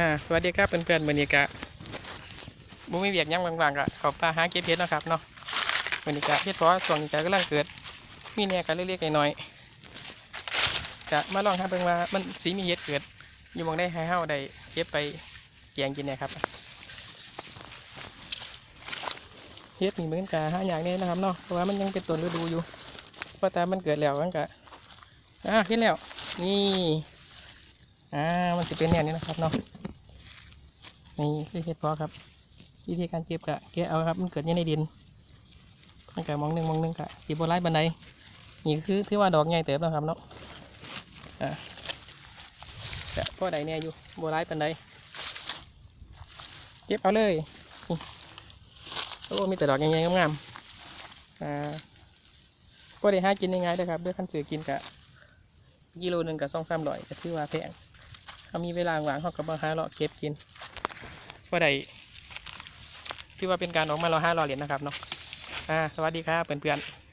อ่าสวัสดีครับเพื่อนๆบรรยากาศบุ้มีเบียกยังบางๆกะเขาปลาหาเก็บเพชรนะครับเนาะบรรยากาศเพชรเพราะส่วนนี้ก็กำลังเกิด มีเนี่ยกันเล็กๆน้อยๆกะมาลองทำเบิ่งว่ามันสีมีเห็ดเกิด อยู่มองได้ให้เฮาได้เก็บไปแกงกินเนี่ยครับเฮ็ดนี่เหมือนกะหาอย่างนี้นะครับเนาะเพราะว่ามันยังเป็นต้นฤดูอยู่พราแต่มันเกิดแล้วมันกะอ่าเห็นแล้วนี่อ่ามันจะเป็นแนวนี้นะครับเนาะ นี่คือเห็ดพาะครับ วิธีการเก็บกะแกะเอาครับ มันเกิดอยู่ในดินมันกะมองหนึ่งมองหนึ่งกะสีโบไลบันไดนี่คือที่ว่าดอกใหญ่เติบนะครับเนาะอ่ากะพ่อใดเนี่ยอยู่โบไลบันไดเก็บเอาเลยโอ้มีแต่ดอกใหญ่ๆงามๆอ่าพ่อได้หากินยังไงนะครับด้วยขั้นสื่อกินกะกิโลหนึ่งกับสองสามร้อยก็ถือว่าแพงเขามีเวลาว่างเขาก็มาหาเลาะเก็บกิน ว่าใดถือว่าเป็นการออกมาเราห้ารอเหรียญนะครับเนาะอ่าสวัสดีครับเพื่อนๆ